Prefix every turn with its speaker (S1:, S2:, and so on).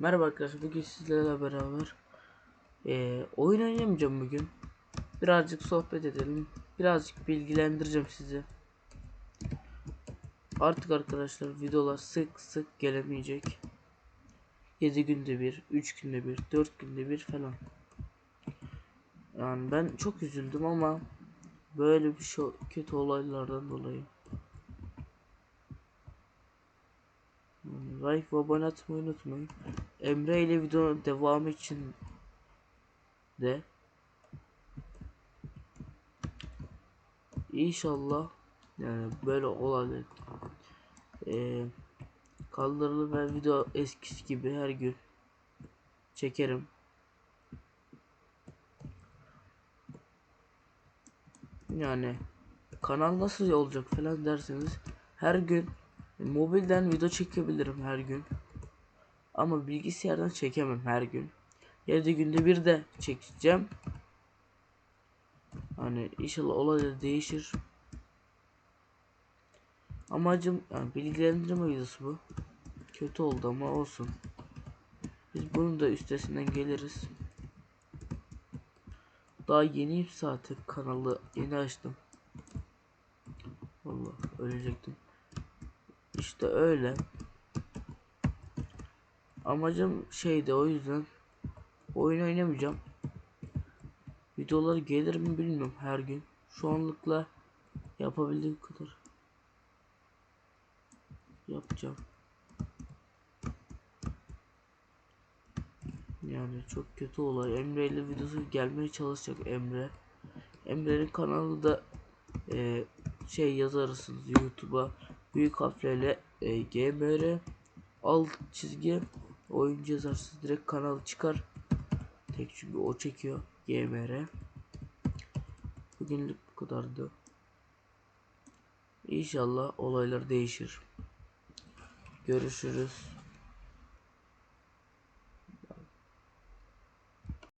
S1: Merhaba arkadaşlar bugün sizlerle beraber eee, oyun oynamayacağım bugün. Birazcık sohbet edelim birazcık bilgilendireceğim sizi. Artık arkadaşlar videolar sık sık gelemeyecek. 7 günde bir 3 günde bir 4 günde bir falan. Yani ben çok üzüldüm ama böyle bir şey kötü olaylardan dolayı like ve abone atmayı unutmayın. Emre ile videonun devamı için de. İnşallah yani böyle olaylar eee kaldırılır ve video eskisi gibi her gün çekerim. Yani kanal nasıl olacak falan derseniz her gün mobilden video çekebilirim her gün. Ama bilgisayardan çekemem her gün. 7 günde bir de çekeceğim. Hani inşallah olaylar değişir. Amacım yani bilgilendirme videosu bu. Kötü oldu ama olsun. Biz bunun da üstesinden geliriz. Daha yeniyim zaten kanalı yeni açtım. Allah ölecektim. İşte öyle. Amacım şeydi o yüzden oyun oynamayacağım. Videolar gelir mi bilmiyorum her gün. Şu anlıkla yapabildiğim kadar yapacağım. Yani çok kötü olay. Emre ile videosu gelmeye çalışacak Emre. Emre'nin kanalı da e, şey yazarsınız YouTube'a büyük harflerle e, GMR alt çizgi oyuncu yazarsınız direkt kanal çıkar. Tek çünkü o çekiyor GMR. Bugünlük bu kadardı. İnşallah olaylar değişir. Görüşürüz.